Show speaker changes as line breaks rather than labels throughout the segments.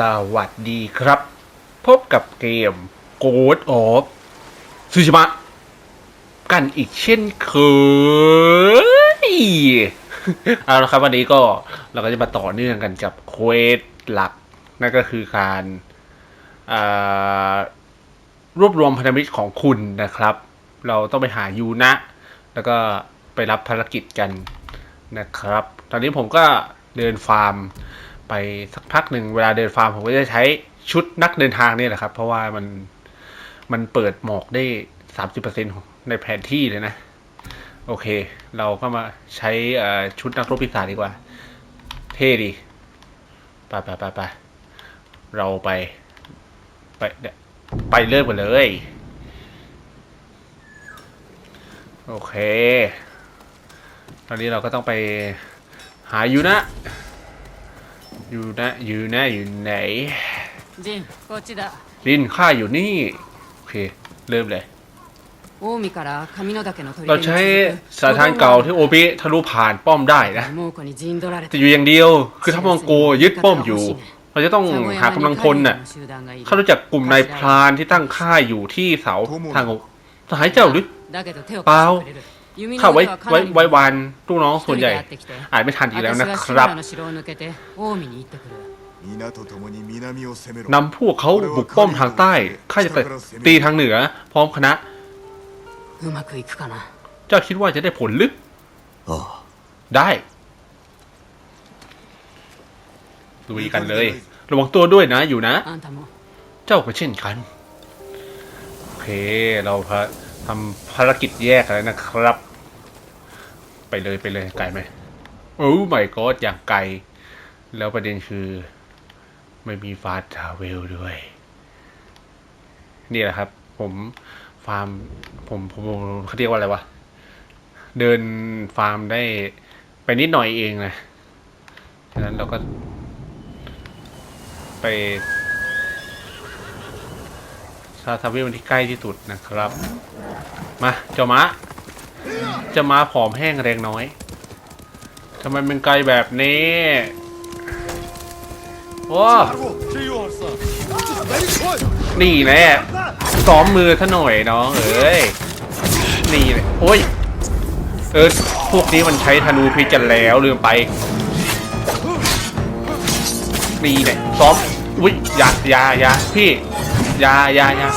สวัสดีครับ พบกับเกม Ghost of Tsushima กันอีกเช่นเคยเอาละครับวันนี้ก็เราก็จะมาต่อเนื่องกันกับเควสหลัก นั่นก็คือการรวบรวมพันธมิตรของคุณนะครับ เราต้องไปหายูนะ แล้วก็ไปรับภารกิจกันนะครับ ตอนนี้ผมก็เดินฟาร์ม ไปสักพักหนึ่งเวลาเดินฟาร์มผมก็จะใช้ชุดนักเดินทางเนี่ยแหละครับ เพราะว่ามันมันเปิดหมอกได้สามสิบเปอร์เซ็นในแผนที่เลยนะ โอเค เราก็มาใช้ชุดนักรบพิศาจดีกว่า เท่ดีไปไปไปไปเราไป ไปเนี่ยไปเริ่มกันเลย โอเค ตอนนี้เราก็ต้องไปหายูนะ อยู่นะอยู่นะอยู่ไหน
ลินこっちだ
ลินข้าอยู่นี่ โอเค เริ่มเลย เราใช้สถานเก่าที่โอบิทะลุผ่านป้อมได้นะจะอยู่อย่างเดียว คือถ้ามองโกยึดป้อมอยู่ เราจะต้องหากำลังพลน่ะ
เขา
รู้จักกลุ่มนายพรานที่ตั้งค่ายอยู่ที่เสาทางทหายเจ้าหรือเปล่า ถ้าไว้ไว้ไว้วานลูกน้องส่วนใหญ่อาจไม่ทันอีกแล้วนะครับนำพวกเขาบุกป้อมทางใต้ข้าจะตีทางเหนือ พร้อมคณะ เจ้าคิดว่าจะได้ผลหรือได้ลุยกันเลย ระวังตัวด้วยนะอยู่นะ เจ้าก็เช่นกัน โอเค เราพระ ทำภารกิจแยกแล้วนะครับ ไปเลยไปเลยไกลไหมโอ้ไม่ก็อย่างไกล แล้วประเด็นคือ ไม่มีฟาสทาเวลด้วย นี่แหละครับ ผมฟาร์มผมผมผมเขาเรียกว่าอะไรวะ เดินฟาร์มได้ไปนิดหน่อยเองนะฉะนั้นเราก็ไป ซาทาวิลที่ใกล้ที่สุดนะครับ มาเจ้าม้าเจ้าม้าผอมแห้งแรงน้อยทำไมมันไกลแบบนี้โอ้นี่แน่ซ้อมมือซะหน่อยน้องเอ้ยนี่เลยโอ้ยเออพวกนี้มันใช้ธนูพิจันแล้วลืมไปนี่แหละซ้อมอุ้ยยายายาพี่ ย่าอย่าอย่า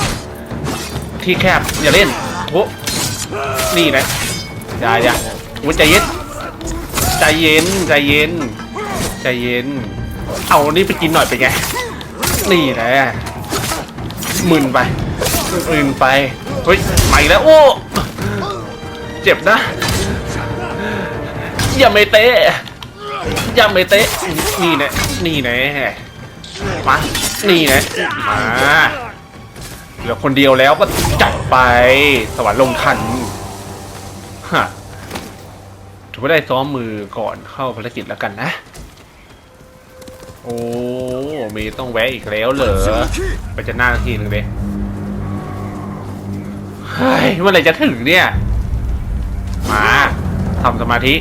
ที่แคบอย่าเล่นโอ้นี่นะอย่าอย่าโอ้ใจเย็นใจเย็นใจเย็นใจเย็น เอานี่ไปกินหน่อยเป็นไง นี่แหละหมึนไปหมึนไป เฮ้ยใหม่แล้วโอ้ เจ็บนะ อย่าไม่เตะ อย่าไม่เตะ นี่แน่นี่แน่มา นี่แน่มา เหลือคนเดียวแล้วก็จัดไปสวรรค์ลงทันฮะถือว่าได้ซ้อมมือก่อนเข้าภารกิจแล้วกันนะ โอ้ มีต้องแวะอีกแล้วเหรอ ไปจะหน้าทีหนึ่งเลยเฮ้ยเมื่อไหร่จะถึงเนี่ย มาทำสมาธิ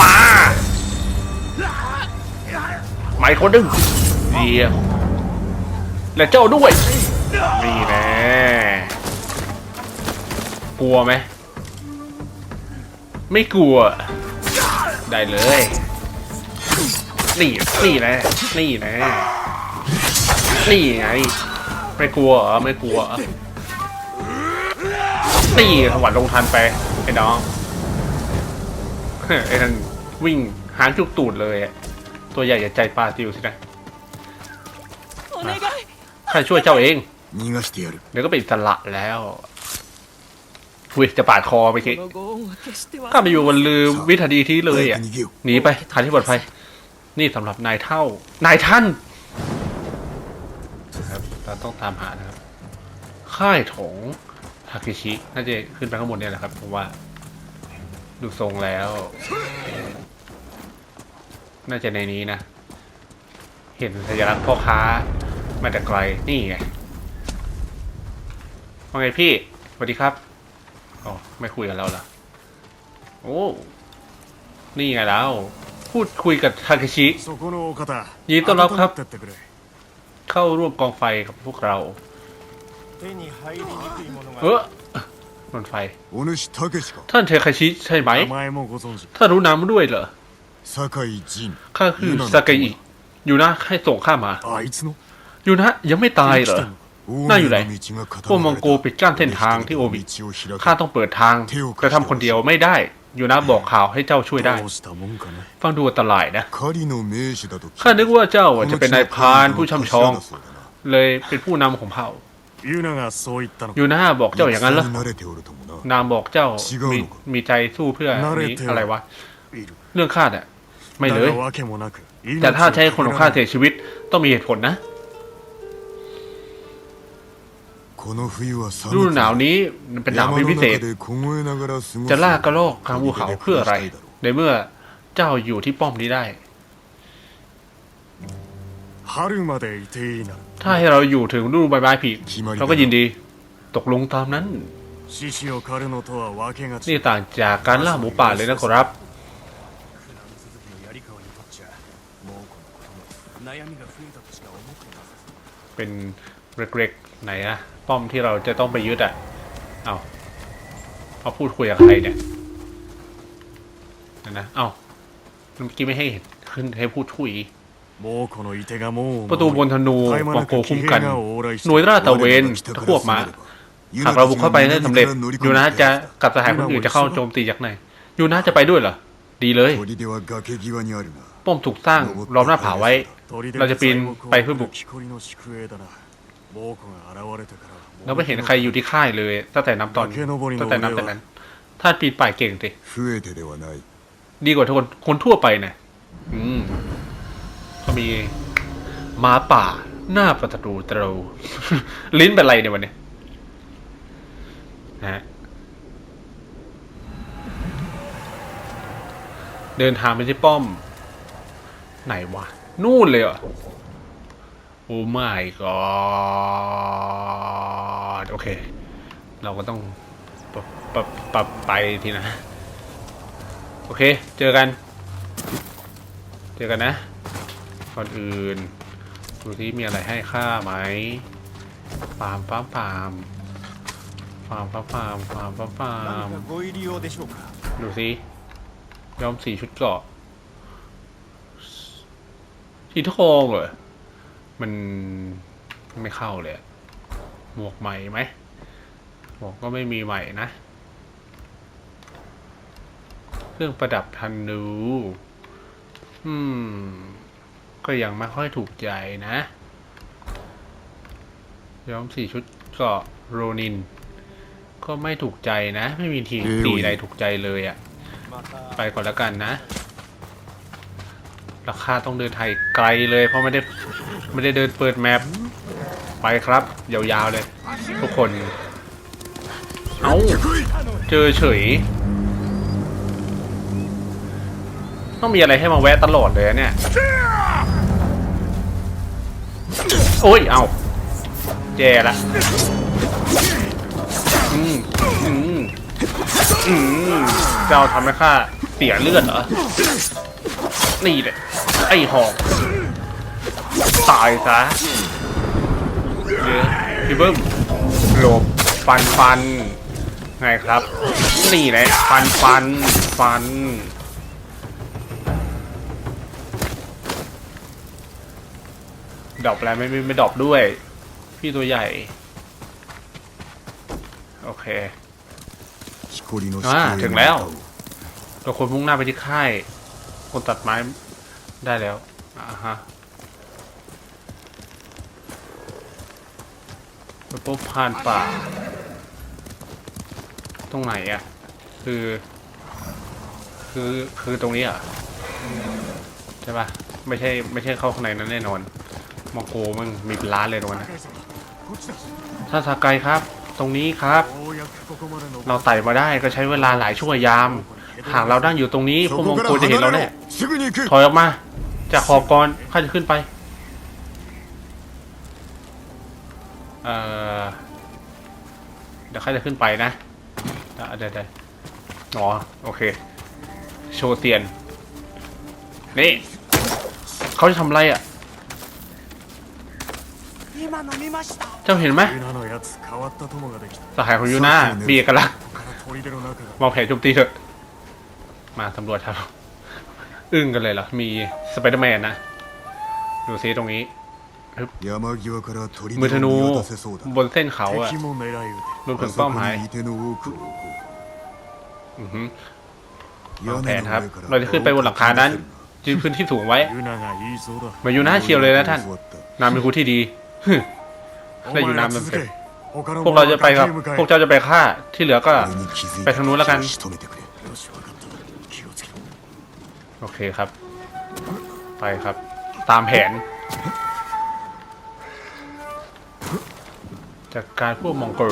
มาหมายคนดึง เดียวและเจ้าด้วย นี่แน่กลัวไหม ไม่กลัว ได้เลย นี่ นี่แน่นี่แน่นี่ไง ไม่กลัวเหรอ ไม่กลัว นี่ถวันลงทันไป ไอ้น้อง ไอ้นั่นวิ่งหางจุกตูดเลย ตัวใหญ่อย่าใจปลาติวสินะ ข้าช่วยเจ้าเองเดี๋ยวก็เป็นสละแล้วฟุยจะปาดคอไป
ที
ข้าไปอยู่บนลืมวิถีที่เลยอะหนีไปทางที่ปลอดภัยนี่สำหรับนายเท่านายท่านครับเราต้องตามหานะครับ ค่ายถงทาเคชิน่าจะขึ้นไปข้างบนเนี่ยแหละครับเพราะว่า ดูทรงแล้ว น่าจะในนี้นะ เห็นสัญลักษณ์พ่อค้า มาแต่ไกล นี่ไงว่าไงพี่สวัสดีครับอ๋อไม่คุยกับเราละโอ้นี่ไงแล้ว พูดคุยกับทาเคชิยิน
ต้อนรับครับ
เข้าร่วมกองไฟกับพวกเราเออรนไฟ ท่านเทคาชิใช่ไหมท่านรู้นามด้วยเหรอข้าคือซากาอิ อยู่นะให้ส่งข้ามา อยู่นะยังไม่ตายเหรอน่าอยู่ไหนพวกมองโกปิดกั้นเส้นทางที่โอ
บิ
ข้าต้องเปิดทางแต่ทำคนเดียวไม่ได้ อยู่นะบอกข่าวให้เจ้าช่วยได้ ฟังดูอันตรายนะ ข้านึกว่าเจ้าจะเป็นนายพานผู้ช่ำชอง เลยเป็นผู้นำของเผ่ายูนาบอกเจ้าอย่างนั้นเหรอนามบอกเจ้ามีมีใจสู้เพื่อนี้อะไรวะ เรื่องคาดอะไม่เลย แต่ถ้าใช้คนของข้าเสียชีวิตต้องมีเหตุผลนะฤดูหนาวนี้เป็นหนาวพิเศษ จะล่ากระโลกคลางภูเขาเพื่ออะไร ในเมื่อเจ้าอยู่ที่ป้อมนี้ได้ ถ้าให้เราอยู่ถึงฤดูใบไม้ผลิเราก็ยินดี ตกลงตามนั้น นี่ต่างจากการล่าหมูป่าเลยนะครับ เป็นเร็กๆไหนนะป้อมที่เราจะต้องไปยึดอะ เอาพอพูดคุยกับใครเนี่ยนะเอาเมื่อกี้ไม่ให้เห็นขึ้นให้พูดคุยประตูบนธนู
มัง
โกคุ้มกัน หน่วยราตะเวน
ตะ
ควบมาหากเราบุกเข้าไปได้สำเร็จยูนะจะกับสหายคนอื่นจะเข้าโจมตีจากไหนยูนะจะไปด้วยเหรอ ดีเลย ป้อมถูกสร้างล้อมหน้าผาไว้ เราจะปีนไปเพื่อบุกเราไม่เห็นใครอยู่ที่ค่ายเลยตั้งแต่นับตอนตั้งแต่นับแต่นั้น ถ้าปีนป่ายเก่งสิดีกว่าทุกคนคนทั่วไปนะอืมเขามีหมาป่า หน้าประตูตรูลิ้นเป็นไรเนี่ยวันนี้นะฮะเดินทางไปที่ป้อม ไหนวะ นู่นเลยเหรอโอ้ไม่ก็โอเค เราก็ต้องปรับปรับปรับไปทีนะ โอเค เจอกัน เจอกันนะ ก่อนอื่น ดูที่มีอะไรให้ค่าไหมฟาร์มฟาร์มฟาร์มฟาร์มฟาร์มฟาร์มฟาร์มฟาร์มดูสิย้อมสีชุดเกาะ สีทองเหรอ มันไม่เข้าเลยอะหมวกใหม่ไหม หมวกก็ไม่มีใหม่นะ เครื่องประดับทันนูอืม ก็ยังไม่ค่อยถูกใจนะ ย้อมสีชุดเกราะโรนิน ก็ไม่ถูกใจนะ ไม่มีทีสีใดถูกใจเลยอะ่ะ
また
ไปก่อนแล้วกันนะ ราคาต้องเดินไทยไกลเลยเพราะไม่ได้ไม่ได้เดินเปิดแมปไปครับ ยาวๆเลย ทุกคน เอาเจอเฉย ต้องมีอะไรให้มาแวะตลอดเลยอะเนี่ย โอ้ย เอาแย่ละอืมอืมอืมเจ้าทำให้ข้าเสียเลือดเหรอ นี่แหละไอ้หอกตายซะเยอะพี่เบิ้มหลบฟันฟันไงครับ นี่แหละฟันฟันฟันดอกแล้วไม่ไม่ไม่ดอกด้วย พี่ตัวใหญ่ โอเคอ่าถึงแล้วเราคนมุ่งหน้าไปที่ค่าย คนตัดไม้ได้แล้ว อะฮะไปพบผ่านป่า ตรงไหนอะ คือ คือคือตรงนี้อะ ใช่ปะไม่ใช่ ไม่ใช่เข้าข้างในนั้นแน่นอนมองโกมึงมีเป็นล้านเลยตรงนั้นะท่านสากายครับ ตรงนี้ครับ เราไต่มาได้ก็ใช้เวลาหลายชั่วยาม หากเรานั่งอยู่ตรงนี้พวกมองโกจะเห็นเราแน่ถอยออกมา จากขอบกรข้าจะขึ้นไปเออเดี๋ยวข้าจะขึ้นไปนะเดี๋ยวเดี๋ยวอ๋อโอเค โชว์เตียน นี่เขาจะทำไรอะเจ้าเห็นไหมสหายของยูน่ามีเอกลักษณ์มองแผลโจมตีเถอะ มาสำรวจครับ อึ้งกันเลยเหรอ มีสไปเดอร์แมนนะ ดูซิตรงนี้ มือธนูบนเส้นเขาอะรวมถึงป้าหมายวางแผนครับ เราจะขึ้นไปบนหลังคานั้นยืนพื้นที่สูงไว้ มาอยู่หน้าเชียวเลยนะท่าน นามเป็นครูที่ดีได้อยู่นามเป็น
เพ
วกเราจะไปครับ พวกเจ้าจะไปฆ่า ที่เหลือก็ไปทางนู้นแล้วกัน โอเคครับ ไปครับ ตามแผน จากการพวกมองโกล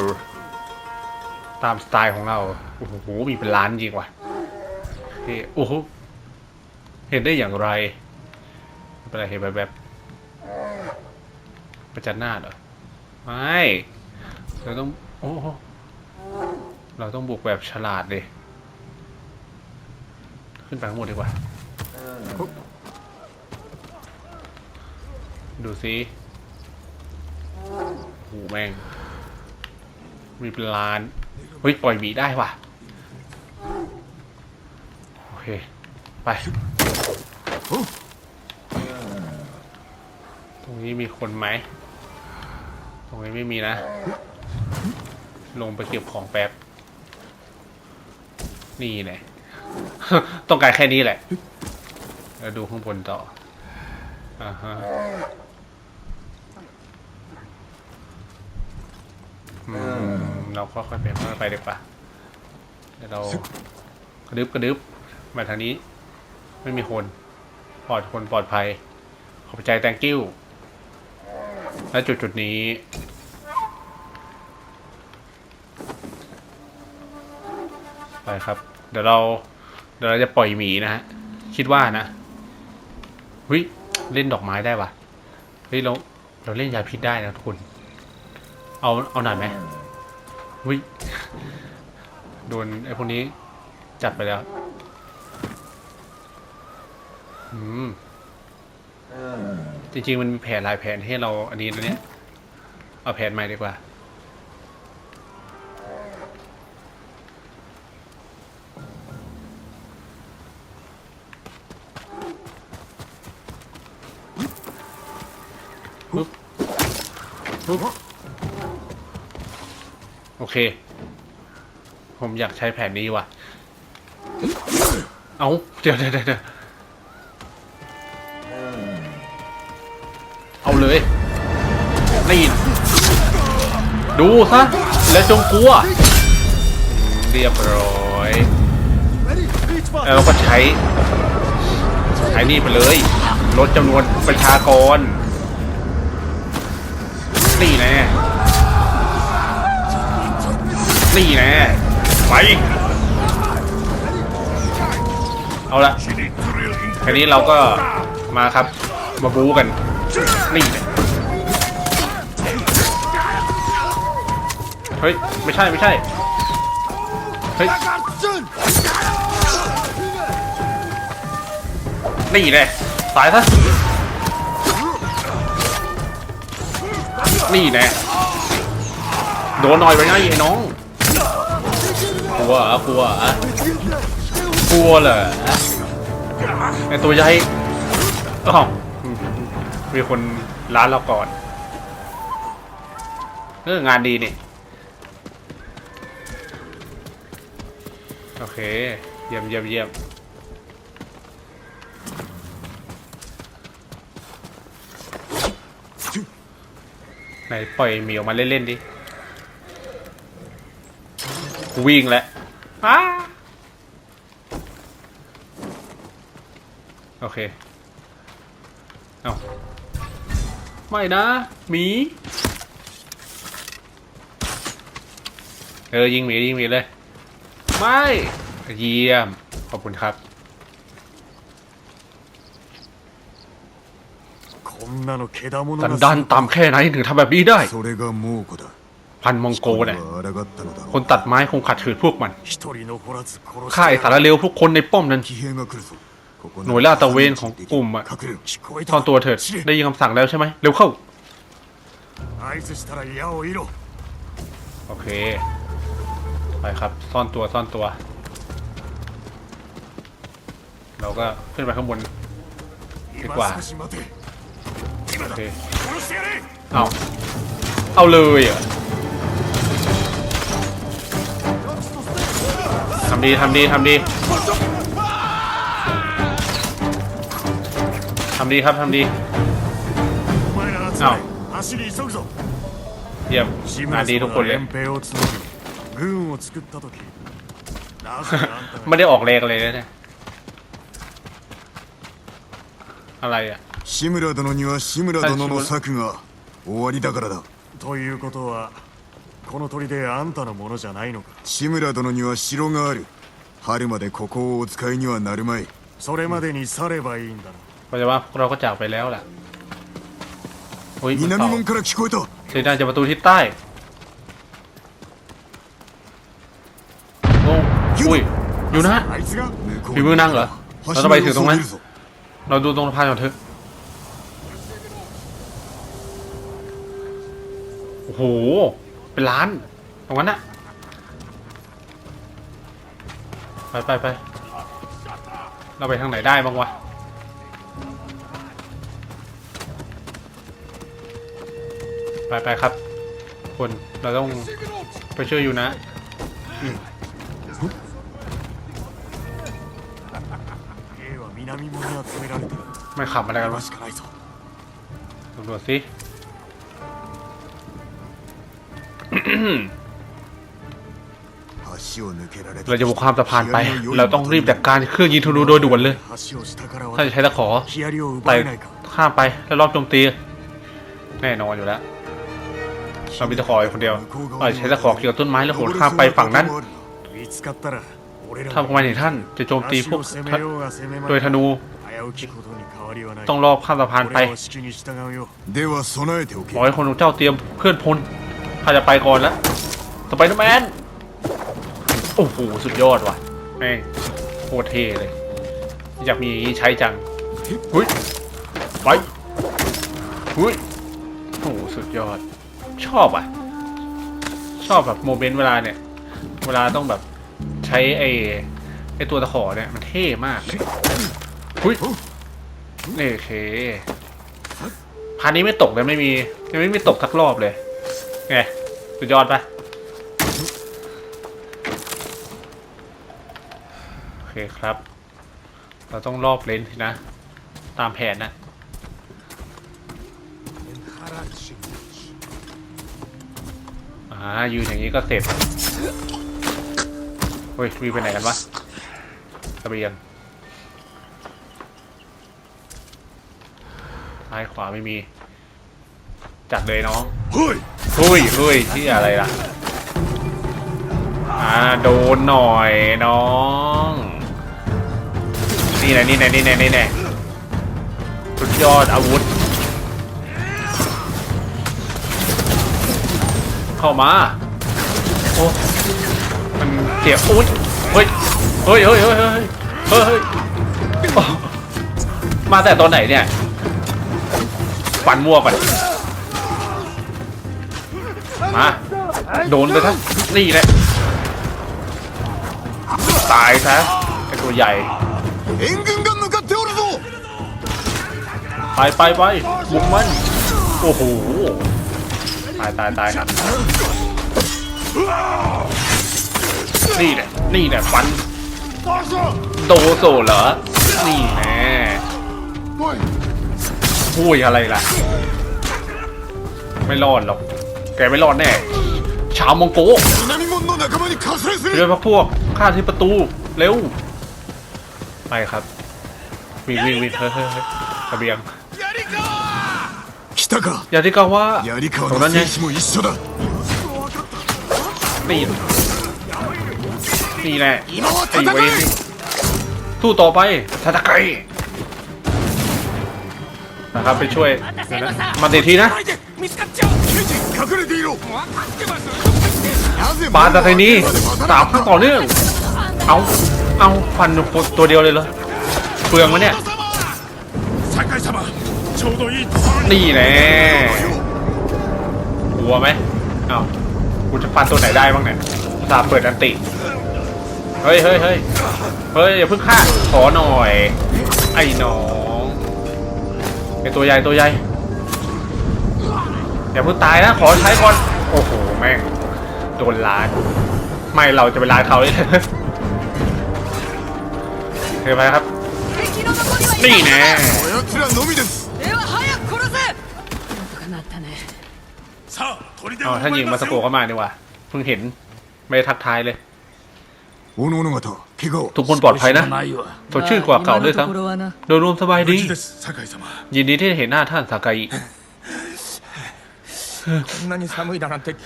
ตามสไตล์ของเรา โอ้โห มีเป็นล้านจริงว่ะโอเคโอ้โห เห็นได้อย่างไรเป็นไรเห็นแบบแบบประจันหน้าเหรอ ไม่ เราต้อง โอ้โเราต้องบุกแบบฉลาดเลยขึ้นไปข้างบนดีกว่า ดูสิโอ้แม่ง มีเป็นล้าน เฮ้ย ปล่อยหมีได้ว่ะ โอเค ไป ตรงนี้มีคนไหม ตรงนี้ไม่มีนะ ลงไปเก็บของแป๊บ นี่แหละ ต้องการแค่นี้แหละ แล้วดูข้างบนต่ออ่าฮะอืมเราก็ค่อยๆเป็นค่อยไปดีกว่าเดี๋ยวเรากระดึบกระดึบมาทางนี้ ไม่มีคนปลอดคนปลอดภัย ขอบใจ thank you และจุดจุดนี้ ไปครับ เดี๋ยวเรา เดี๋ยวเราจะปล่อยหมีนะฮะ คิดว่านะ ฮ้ยเล่นดอกไม้ได้ปะเฮ้ยเราเราเล่นยาพิษได้นะทุกคน เอาเอาหน่อยไหมเฮ้ยโดนไอ้พวกนี้จัดไปแล้วอืมจริงๆมันมีแผนหลายแผนให้เราอันนี้นะเนี่ย เอาแผนใหม่ดีกว่า ปึ๊บปึ๊บโอเค ผมอยากใช้แผนนี้ว่ะ เอาเดี๋ยวเดี๋ยวเดี๋ยวเอาเลย นี่ ดูซะ แล้วจงกลัว เรียบร้อย แล้วก็ใช้ ใช้นี่ไปเลย ลดจำนวนประชากร นี่แน่นี่แน่ไปเอาละแค่นี้เราก็มาครับมาบู๊กันนี่เฮ้ยไม่ใช่ไม่ใช่เฮ้ยนี่แน่ตายซะ นี่แน่โดนหน่อยไปไงไอ้น้องกลัวเหรอกลัวเหรอกลัวเหรอไอตัวใหญ่อ้าวมีคนร้านเราก่อนเอองานดีนี่โอเค เยี่ยมเยี่ยมเยี่ยม ไหนปล่อยหมีออกมาเล่นๆดิวิ่งแล้วโอเค เอาไม่นะหมีเออยิงหมียิงหมีเลย ไม่ เยี่ยม ขอบคุณครับ ดันดันตามแค่ไหนถึงทำแบบนี้ได้ พันมองโกเนี่ยคนตัดไม้คงขัดขืนพวกมันข่า
ย
สารเลวพวกคนในป้อมนั้น หน่วยล่าตะเวนของกลุ่มอะซ่อนตัวเถิดได้ยินคำสั่งแล้วใช่ไหมเร็วเข้า โอเค ไปครับ ซ่อนตัวซ่อนตัว เราก็ขึ้นไปข้างบน
ดี
กว่า เอาเอาเลยเหรอทำดีทำดีทำดีทำดีครับทำดี
เอา
เยี่ยมงาดีทุกคนเลยไม่ได้ออกแรงเลยนะเนี่ยอะไรอะ
志村殿には志村殿の策が終わりだからだということはこの砦あんたのものじゃないのか志村殿には城がある春までここをお使いにはなるまいそれまでに去ればいいんだな
เพราะว่าพวกเราก็จากไปแล้วแหละอุ้ยมัน
南
เสา
門から聞こえた
เสียงดังจากประตูทิศใต้โอ้อุ้ย อยู่นะ
あいつが
ฝีมือนางเหรอเราต้องไปถึงตรงนั้น
橋の様子を見るぞ
เราดูตรงสะพานก่อนเถอะ โอ้โห เป็นล้านตรงนั้นอะไปไปไปเราไปทางไหนได้บ้างวะไปไปครับ คนเราต้องไปช่วยอยู่นะไม่ขับอะไรกันวะตำรวจสิ เราจะบุกข้ามสะพานไป เราต้องรีบจัดการเครื่องยิงธนูโดยด่วนเลยถ้าจะใช้ตะขอไต่ข้ามไปแล้วรอบโจมตี แน่นอนอยู่แล้วเรามีตะขอคนเดียวเรใช้ตะขอเกี่ยวต้นไม้แล้วโหนข้ามไปฝั่งนั้นถ้าพวกมันเห็นท่านจะโจมตีพวกโดยธนู ต้องรอบข้ามสะพานไปขอให้คนของเจ้าเตรียมเพื่อนพล ข้าจะไปก่อนแล้วสไปเดอร์แมน โอ้โห สุดยอดว่ะแม่งโคตรเท่เลย อยากมีอย่างนี้ใช้จังหุยไปหุยโอ้โห สุดยอด ชอบอะ ชอบแบบโมเมนต์เวลาเนี่ย เวลาต้องแบบใช้ไอ้ไอ้ตัวตะขอเนี่ย มันเท่มากเลยหุยนี่โอเคพานี้ไม่ตกเลยไม่มียังไม่มีตกสักรอบเลย ไงสุดยอดปะโอเคครับ เราต้องรอบเลนสินะ ตามแผนนะอ่ายืนอย่างนี้ก็เสร็จเฮ้ยวีไปไหนกันวะตะเบียงซ้ายขวาไม่มี จัดเลยน้อง
เฮ้ย
ฮ้ยเฮ้ยที่อะไรล่ะ อ่าโดนหน่อยน้อง นี่แหละนี่แหละนี่แหละนี่แหละสุดยอดอาวุธ เข้ามา โอ้มันเสียบอุ้ยเฮ้ยเฮ้ยเฮ้ยเฮ้ยเฮ้ยมาแต่ตอนไหนเนี่ย ฟันมั่วก่อน มา โดนไปทั้งนี่แหละ ตายซะไอตัวใหญ่ ไปไปไปบุกมัน โอ้โห ตายตายตายครับนี่แหละ นี่แหละฟัน โดโซเหรอ นี่แน่พูดอะไรล่ะ ไม่รอดหรอก แกไม่รอดแน่ ชาวมองโกเรือพวกพวกข้าที่ประตู เร็ว ไปครับวิ่งวิ่งวิ่งเฮ้ยเฮ้ยระเบียงยาริกาว่าตรงนั้นไงนี่นี่แหละไอ้เวนี่สู้ต่อไปทาตะไก นะครับไปช่วยมาเดทีนะปาดแต่นี้สามข้างต่อเนื่องเอาเอาฟันตัวเดียวเลยเหรอเปลืองวะเนี่ยนี่แน่กลัวไหมอ้าวกูจะฟันตัวไหนได้บ้างเนี่ยตาเปิดอันติเฮ้ยเฮ้ยเฮ้ยเฮ้ยอย่าเพิ่งฆ่าขอหน่อย ไอ้หนอ ไอตัวใหญ่ตัวใหญ่อย่าเพิ่งตายนะ ขอใช้ก่อน โอ้โห แม่ง โดนล้าน ไม่เราจะไปล้านเขาเลยเฮ้ยไปครับ นี่แน่อ๋ท่าน
ยิ
งมาสโกเข้ามาดีกว่า เพิ่งเห็น ไม่ทักทายเลย ทุกคนปลอดภัยนะสดชื่นกว่าเก่าด้วยซ้ำโดยรวมสบายดี ยินดีที่เห็นหน้าท่านสากา
ย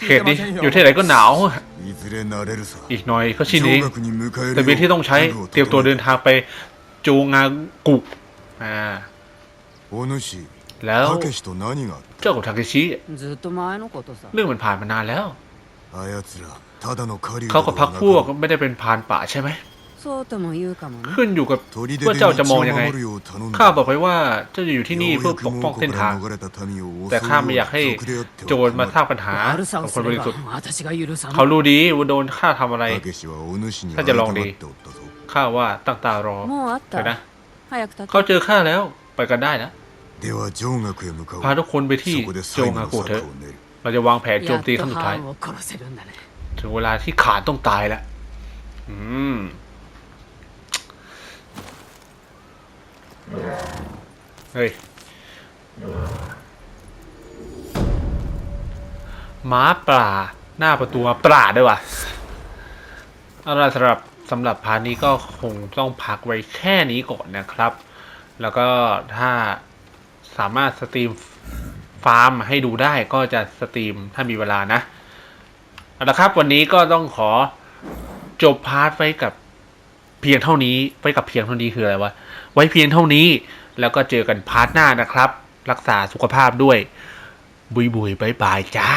เขตนี้อยู่ที่ไหนก็หนาว อีกหน่อยก็ชินเองแต่บินที่ต้องใช้เตรียมตัวเดินทางไปจูงากุ
ก
แล้วเจ้าของทาเคชิเรื่องมันผ่านมานานแล้ว เขากับพักพวกไม่ได้เป็นพานป่าใช่ไหมขึ้นอยู่กับว่าเจ้าจะมองยังไง ข้าบอกไว้ว่าเจ้าจะอยู่ที่นี่เพื่อปกป้องเส้นทาง แต่ข้าไม่อยากให้โจรมาสร้างปัญหาขอ
ง
คนบริสุทธิ์เขารู้ดีว่าโดนข้าทำอะไรถ้าจะลองดี ข้าว่าตั้งตารอเถ
อ
นะ เขาเจอข้าแล้วไปกันได้นะ พาทุกคนไปที่โจง
ฮา
กุเถอะ เราจะวางแผนโจมตีขั้นสุดท้าย ถึงเวลาที่ขาดต้องตายแล้ว อืมเฮ้ยม้าปลาหน้าประตูปลาด้วยวะเอาล่ะสำหรับสำหรับพาร์ทนี้ก็คงต้องพักไว้แค่นี้ก่อนนะครับ แล้วก็ถ้าสามารถสตรีมฟาร์มให้ดูได้ก็จะสตรีมถ้ามีเวลานะ เอาละครับ วันนี้ก็ต้องขอจบพาร์ทไว้กับเพียงเท่านี้ไว้กับเพียงเท่านี้คืออะไรวะไว้เพียงเท่านี้แล้วก็เจอกันพาร์ทหน้านะครับ รักษาสุขภาพด้วย บุยบุยบายบายจ้า